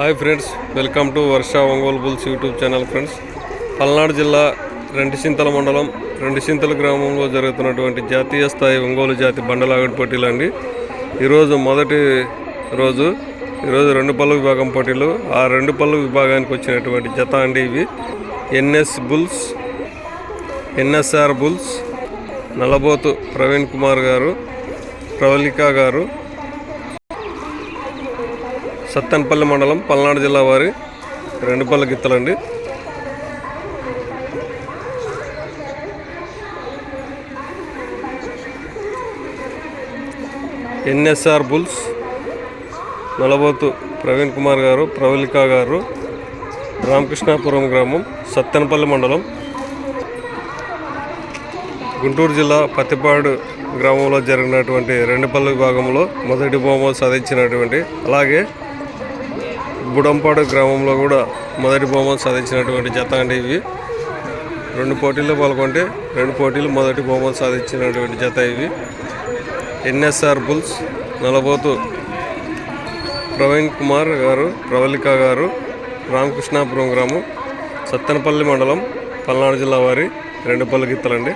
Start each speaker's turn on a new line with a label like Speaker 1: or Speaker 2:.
Speaker 1: Hi friends welcome to Varsha Ongole bulls YouTube channel friends. Palnadu జిల్లా రెండుసింతల మండలం రెండుసింతల గ్రామంలో జరుగుతున్నటువంటి జాతీయ స్థాయి ఒంగోలు జాతి బండలాగడి పోటీలు అండి. ఈరోజు మొదటి రోజు ఈరోజు రెండు పళ్ళు విభాగం పోటీలు. ఆ రెండు పళ్ళు విభాగానికి వచ్చినటువంటి జత అండి ఇవి. NS bulls NSR bulls Nalabothu Praveen Kumar garu Pravallika garu Sattenapalli మండలం పల్నాడు జిల్లా వారి రెండుపల్లి గిత్తలండి. ఎన్ఎస్ఆర్ బుల్స్ నలబోతు ప్రవీణ్ కుమార్ గారు ప్రవళిక గారు రామకృష్ణాపురం గ్రామం సత్తెనపల్లి మండలం. గుంటూరు జిల్లా పత్తిపాడు గ్రామంలో జరిగినటువంటి రెండుపల్లి విభాగంలో మొదటి బహుమతి సాధించినటువంటి అలాగే బుడంపాడు గ్రామంలో కూడా మొదటి బహుమతి సాధించినటువంటి జత అండి ఇవి. రెండు పోటీల్లో పాల్గొంటే రెండు పోటీలు మొదటి బహుమతి సాధించినటువంటి జత ఇవి. ఎన్ఎస్ఆర్ బుల్స్ నలబోతు ప్రవీణ్ కుమార్ గారు ప్రవళిక గారు రామకృష్ణాపురం గ్రామం సత్తెనపల్లి మండలం పల్నాడు జిల్లా వారి రెండుపల్లి గిత్తలండి.